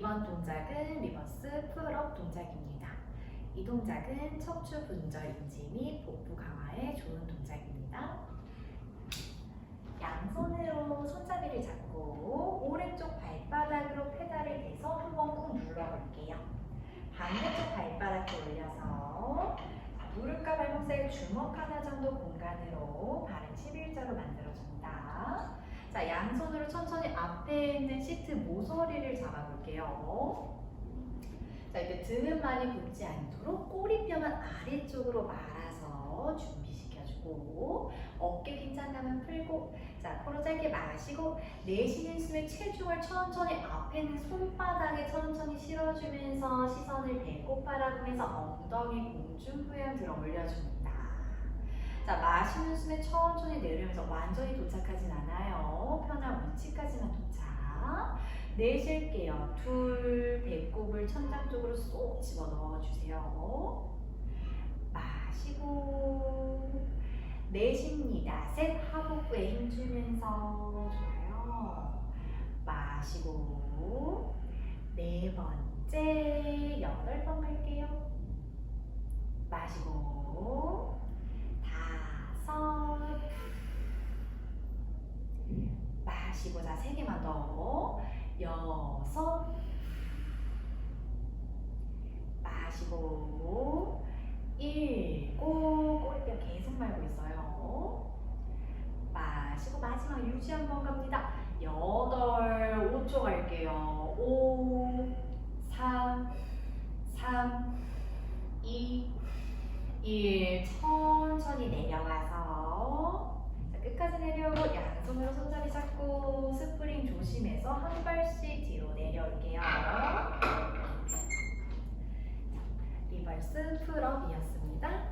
이번 동작은 리버스 풀업 동작입니다. 이 동작은 척추 분절 인지 및 복부 강화에 좋은 동작입니다. 양손으로 손잡이를 잡고 오른쪽 발바닥으로 페달을 대서 한번 꾹 눌러볼게요. 반대쪽 발바닥도 올려서 자, 무릎과 발목 사이 주먹 하나 정도 공간으로 발을 11자로 만들어줍니다. 앞에 있는 시트 모서리를 잡아볼게요. 자, 이때 등은 많이 굽지 않도록 꼬리뼈만 아래쪽으로 말아서 준비시켜주고 어깨 긴장감은 풀고 자, 코로 짧게 마시고 내쉬는 숨에 체중을 천천히 앞에 있는 손바닥에 천천히 실어주면서 시선을 배꼽 바라보면서 엉덩이 공중 후양 들어 올려줍니다. 자, 마시는 숨에 천천히 내려면서 완전히 도착하진 않아요. 편한 위치까지만 도착. 내쉴게요. 둘, 배꼽을 천장 쪽으로 쏙 집어 넣어 주세요. 마시고, 내쉽니다. 셋, 하복부에 힘주면서 좋아요. 마시고, 네 번째, 여덟 번 갈게요. 마시고, 마시고, 자, 세 개만 더. 여섯, 마시고, 일곱, 꼬리뼈 계속 말고 있어요. 마시고, 마지막 유지 한번 갑니다. 여덟, 5초 갈게요. 오, 삼, 삼, 이, 일. 천천히 내려가서 자, 끝까지 내려오고 양손으로 손잡이 잡고 스프링 조심해서 한 발씩 뒤로 내려올게요. 자, 리버스 풀업이었습니다.